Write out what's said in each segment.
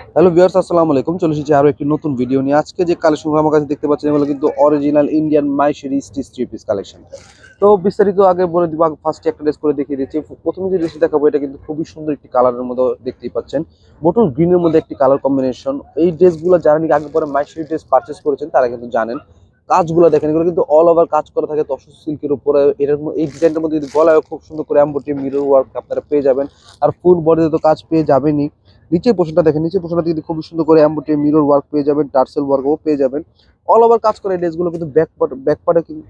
Hello viewers, আসসালামু আলাইকুম। চলে এসেছি আরও একটি নতুন ভিডিও নিয়ে। আজকে যে কালেকশন আমার কাছে দেখতে পাচ্ছেন, এগুলো কিন্তু original Indian my series stitch three piece collection তো বিস্তারিত আগে বলে দিব ফার্স্টে একটা ড্রেস করে দেখিয়ে দিচ্ছি। প্রথমে যে ড্রেসটি দেখাবো, এটা কিন্তু খুবই সুন্দর একটি কালারের মধ্যে দেখতেই পাচ্ছেন। বোটল গ্রিনের মধ্যে একটি কালার কম্বিনেশন এই ড্রেসগুলো যারা নাকি আগে পরে মাই সিরিজ ড্রেস পারচেস করেছেন, তারা কিন্তু জানেন। কাজগুলো দেখেন, এগুলো কিন্তু অল ওভার কাজ করা থাকে তসর সিল্কের উপরে। এটার এই ডিজাইনটার মধ্যে যদি গলায় খুব সুন্দর করে এম্বোটি মিরর ওয়ার্ক আপনারা পেয়ে যাবেন। আর ফুল বডিতে তো কাজ পেয়ে যাবেনই। নিচের পোর্শনটা দেখেন, নিচের পোর্শনটা কিন্তু খুব সুন্দর করে এম্বোটি মিরর ওয়ার্ক পেয়ে যাবেন টার্সেল ওয়ার্কও পেয়ে যাবেন। অল ওভার কাজ করে ড্রেসগুলো কিন্তু ব্যাক পার্ট ব্যাক পার্টে কিন্তু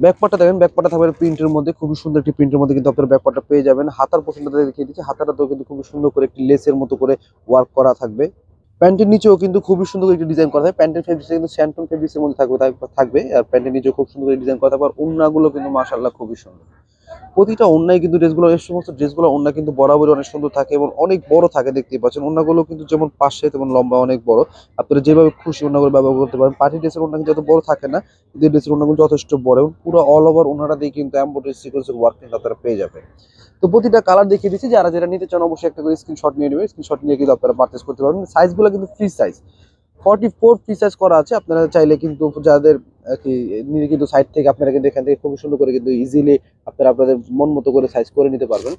ব্যাক পার্টটা দেখেন ব্যাক পার্টটা থাকবে প্রিন্টের মধ্যে, খুবই সুন্দর একটি প্রিন্টের মধ্যে কিন্তু আপনার ব্যাক পার্টটা পেয়ে যাবেন। হাতার পোর্শনটা দেখিয়ে দিচ্ছি, হাতাটাতেও কিন্তু খুবই সুন্দর করে একটি লেসের মতো করে ওয়ার্ক করা থাকবে। প্যান্টের নিচেও কিন্তু খুবই সুন্দর একটি ডিজাইন করা থাকে প্যান্টের ফেব্রিক্সটা কিন্তু স্যান্টন ফেব্রিক্সের মধ্যে থাকবে, থাকবে- আর প্যান্টের নিচেও খুব সুন্দর ডিজাইন করা থাকবে, আর কিন্তু মাশাআল্লাহ খুবই সুন্দর। প্রতিটা ওড়নায় কিন্তু ড্রেসগুলো, এই সমস্ত ড্রেসগুলো ওড়না কিন্তু বরাবরই অনেক সুন্দর থাকে এবং অনেক বড় থাকে দেখতেই পাচ্ছেন। ওড়নাগুলো কিন্তু যেমন পাশে, তেমন লম্বা অনেক বড়। আপনারা যেভাবে খুশি ওড়নাগুলো ব্যবহার করতে পারেন। পার্টি ড্রেসের অন্য কিন্তু যত বড় থাকে না, কিন্তু ড্রেসের ওড়নাগুলো যথেষ্ট বড় এবং পুরো অল ওভার ওনারা দিয়ে কিন্তু এম্বোটারি সিকোয়েন্সের ওয়ার্ক কিন্তু আপনারা পেয়ে যাবেন। তো প্রতিটা কালার দেখিয়ে দিচ্ছি। যারা যেটা নিতে চান অবশ্যই একটা করে স্ক্রিনশট নিয়ে নেবেন। স্ক্রিনশট নিয়ে কিন্তু আপনারা পারচেস করতে পারবেন। সাইজগুলো কিন্তু free size forty four free করা আছে, আপনারা চাইলে কিন্তু যাদের কি কিন্তু সাইড থেকে আপনারা কিন্তু এখান থেকে খুব সুন্দর করে কিন্তু ইজিলি আপনারা আপনাদের মন মতো করে সাইজ করে নিতে পারবেন।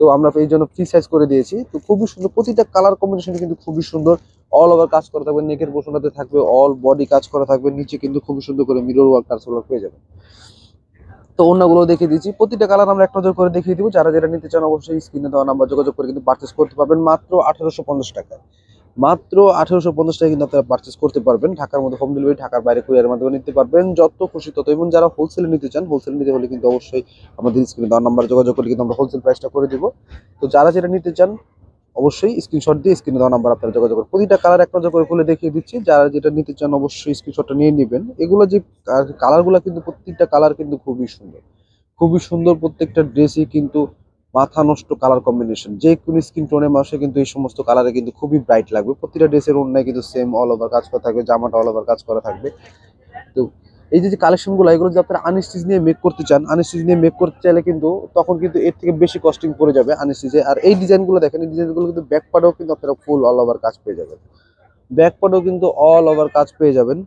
তো আমরা এই জন্য ফ্রি সাইজ করে দিয়েছি। তো খুবই সুন্দর, প্রতিটা কালার কম্বিনেশন কিন্তু খুবই সুন্দর অল ওভার কাজ করা থাকবে নেকের পোর্শনটাতে থাকবে অল বডি কাজ করা থাকবে, নিচে কিন্তু খুবই সুন্দর করে মিরর ওয়ার্ক টার্সেল ওয়ার্ক পেয়ে যাবেন তো অন্যগুলো দেখিয়ে দিচ্ছি। প্রতিটা কালার আমরা একটা নজর করে দেখিয়ে দিব। যারা যেটা নিতে চান অবশ্যই স্ক্রিনে দেওয়া নাম্বার যোগাযোগ করে কিন্তু পারচেস করতে পারবেন। মাত্র আঠারোশো পঞ্চাশ টাকায় মাত্র আঠারোশো পঞ্চাশ টাকা কিন্তু আপনারা পারচেস করতে পারবেন। ঢাকার মধ্যে হোম ডেলিভারি ঢাকার বাইরে কুরিয়ারের মাধ্যমে নিতে পারবেন। যত খুশি তত। এবং যারা হোলসেলে নিতে চান হোলসেল নিতে হলে কিন্তু অবশ্যই আমাদের স্ক্রিনে দেওয়া নাম্বার যোগাযোগ করে কিন্তু আমরা হোলসেল প্রাইসটা করে দিব। তো যারা যেটা নিতে চান, অবশ্যই স্ক্রিনশট দিয়ে স্ক্রিনে দেওয়া নাম্বার আপনারা যোগাযোগ করুন। প্রতিটা কালার এক নজর করে খুলে দেখিয়ে দিচ্ছি। যারা যেটা নিতে চান, অবশ্যই স্ক্রিনশটটা নিয়ে নেবেন। এগুলো যে কালারগুলো কিন্তু প্রত্যেকটা কালার কিন্তু খুবই সুন্দর। খুবই সুন্দর প্রত্যেকটা ড্রেসই কিন্তু মাথা নষ্ট কালার কম্বিনেশন যে কোনো স্কিন টোনের মানুষে কিন্তু এই সমস্ত কালারে কিন্তু খুবই ব্রাইট লাগবে। প্রতিটা ড্রেসের অন্যায় কিন্তু সেম অল ওভার কাজ করা থাকবে, জামাটা অল ওভার কাজ করা থাকবে। তো এই যে কালেকশনগুলো এগুলো যদি আপনারা আনস্টিচ নিয়ে মেক করতে চান আনস্টিচ নিয়ে মেক করতে চাইলে কিন্তু তখন কিন্তু এর থেকে বেশি কস্টিং পড়ে যাবে আনস্টিচে আর এই ডিজাইনগুলো দেখেন, এই ডিজাইনগুলো কিন্তু ব্যাক পার্টেও কিন্তু আপনারা ফুল অল ওভার কাজ পেয়ে যাবেন। ব্যাক পার্টেও কিন্তু অল ওভার কাজ পেয়ে যাবেন।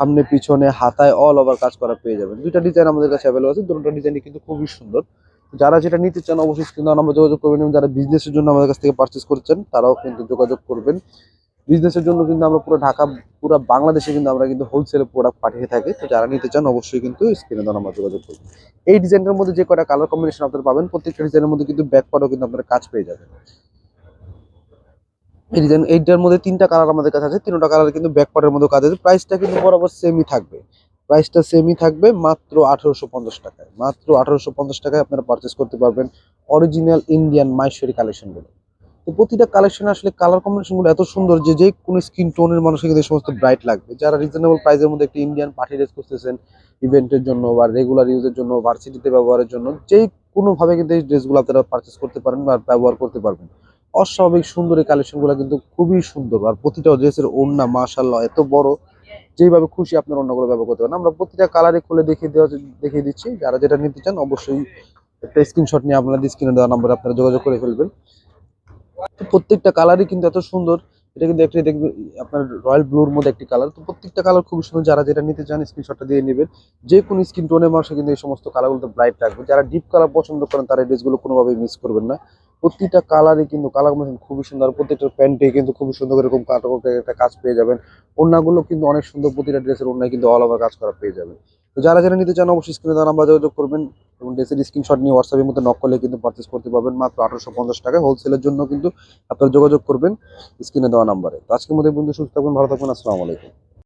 সামনে, পিছনে, হাতায় অল ওভার কাজ করা পেয়ে যাবেন। দুইটা ডিজাইন আমাদের কাছে অ্যাভেলেবল আছে, দুটো ডিজাইনই কিন্তু খুবই সুন্দর। যারা যেটা নিতে চান অবশ্যই স্ক্রিনে আমরা যোগাযোগ করবেন এবং যারা বিজনেসের জন্য আমাদের কাছ থেকে পারচেস করছেন, তারাও কিন্তু যোগাযোগ করবেন। বিজনেসের জন্য কিন্তু আমরা পুরো ঢাকা, পুরো বাংলাদেশে কিন্তু আমরা কিন্তু হোলসেলে প্রোডাক্ট পাঠিয়ে থাকি। তো যারা নিতে চান অবশ্যই কিন্তু স্ক্রিনে দেওয়া আমরা যোগাযোগ করবেন। এই ডিজাইনের মধ্যে যে কটা কালার কম্বিনেশন আপনারা পাবেন, প্রত্যেকটা ডিজাইনের মধ্যে কিন্তু ব্যাক পার্টও কিন্তু আপনারা কাজ পেয়ে যাবেন। এই ডিজাইন এইটার মধ্যে তিনটা কালার আমাদের কাছে আছে। তিনটা কালার কিন্তু ব্যাক পার্টের মধ্যে কাজ আছে। প্রাইসটা কিন্তু বরাবর সেমই থাকবে। প্রাইসটা সেমই থাকবে মাত্র আঠারোশো পঞ্চাশ টাকায়। মাত্র আঠারোশো পঞ্চাশ টাকায় আপনারা পারচেস করতে পারবেন অরিজিনাল ইন্ডিয়ান মাইশরি কালেকশনগুলো তো প্রতিটা কালেকশন আসলে কালার কম্বিনেশনগুলো এত সুন্দর যে যে কোনো স্কিন টোনের মানুষের কিন্তু সমস্ত ব্রাইট লাগবে। যারা রিজনেবল প্রাইসের মধ্যে একটি ইন্ডিয়ান পার্টি ড্রেস খুঁজতেছেন ইভেন্টের জন্য বা রেগুলার ইউজের জন্য ভার্সিটিতে ব্যবহারের জন্য যে কোনোভাবে কিন্তু এই ড্রেসগুলো আপনারা পারচেস করতে পারেন বা ব্যবহার করতে পারবেন। অস্বাভাবিক সুন্দর এই কালেকশনগুলো কিন্তু খুবই সুন্দর। আর প্রতিটা ড্রেসের ওড়না মাশাল্লাহ এত বড়। যেভাবে খুশি আপনার অন্যগুলো ব্যবহার করতে পারেন। আমরা প্রতিটা কালারে খুলে দেখিয়ে দেওয়া দেখিয়ে দিচ্ছি। যারা যেটা নিতে চান অবশ্যই একটা স্ক্রিনশট নিয়ে আপনাদের স্ক্রিনে দেওয়া নাম্বারে আপনারা যোগাযোগ করে ফেলবেন। প্রত্যেকটা কালারই কিন্তু এত সুন্দর। এটা কিন্তু একটি দেখবে, আপনার রয়্যাল ব্লুর মধ্যে একটি কালার তো প্রত্যেকটা কালার খুবই সুন্দর। যারা যেটা নিতে চান স্ক্রিনশটটা দিয়ে নেবেন। যে কোনো স্কিন টোনের মানুষের কিন্তু এই সমস্ত কালারগুলো ব্রাইট রাখবে যারা ডিপ কালার পছন্দ করেন তারা ড্রেসগুলো কোনোভাবেই মিস করবেন না। প্রতিটা কালারই কিন্তু কালার কম্বিনেশন খুবই সুন্দর প্রত্যেকটা প্যান্টে কিন্তু খুবই সুন্দর এরকম কাটো একটা কাজ পেয়ে যাবেন। ওড়নাগুলো কিন্তু অনেক সুন্দর প্রতিটা ড্রেসের ওড়নায় কিন্তু অল ওভার কাজ করা পেয়ে যাবেন। তো যারা যারা নিতে চান অবশ্যই স্ক্রিনে দেওয়া নাম্বার যোগাযোগ করবেন এবং ড্রেসের স্ক্রিনশট নিয়ে হোয়াটসঅ্যাপের মধ্যে নক করলে কিন্তু পারচেস করতে পারবেন। মাত্র আঠারোশো পঞ্চাশ টাকায় হোলসেলের জন্য কিন্তু আপনারা যোগাযোগ করবেন স্ক্রিনে দেওয়া নাম্বারে তো আজকের মধ্যে বন্ধু সুস্থ থাকবেন, ভালো থাকবেন, আসসালামু আলাইকুম।